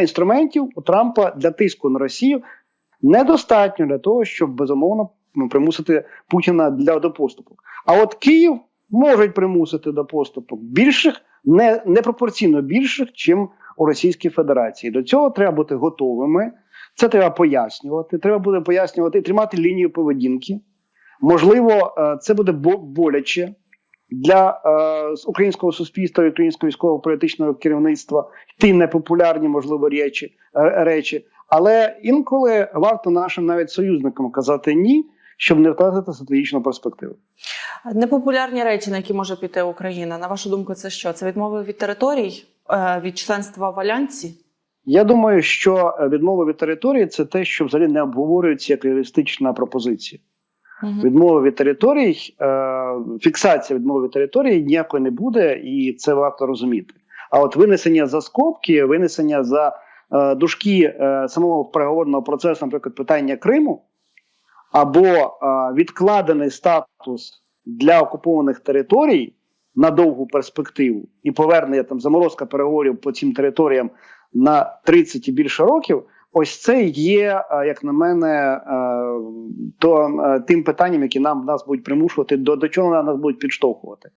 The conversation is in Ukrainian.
інструментів у Трампа для тиску на Росію недостатньо для того, щоб безумовно ну, примусити Путіна для до поступок. А от Київ можуть примусити до поступок більших, не непропорційно більших, чим у Російській Федерації. До цього треба бути готовими. Це треба пояснювати. Треба буде пояснювати і тримати лінію поведінки. Можливо, е, це буде боляче для е, українського суспільства і українського військово-політичного керівництва йти непопулярні, можливо, речі, е, речі. Але інколи варто нашим навіть союзникам казати ні, щоб не втратити стратегічну перспективу. Непопулярні речі, на які може піти Україна. На вашу думку, це що? Це відмови від територій, е, від членства в альянсі? Я думаю, що е, відмова від території це те, що взагалі не обговорюється як реалістична пропозиція. Відмови від територій, е, фіксація відмови від території ніякої не буде, і це варто розуміти. А от винесення за скобки, винесення за е, дужки е, самого переговорного процесу, наприклад, питання Криму, або відкладений статус для окупованих територій на довгу перспективу і повернення там заморозка переговорів по цим територіям на 30 і більше років. Ось це є, як на мене, то е, тим питанням, які нам нас будуть примушувати, до, до чого нас будуть підштовхувати.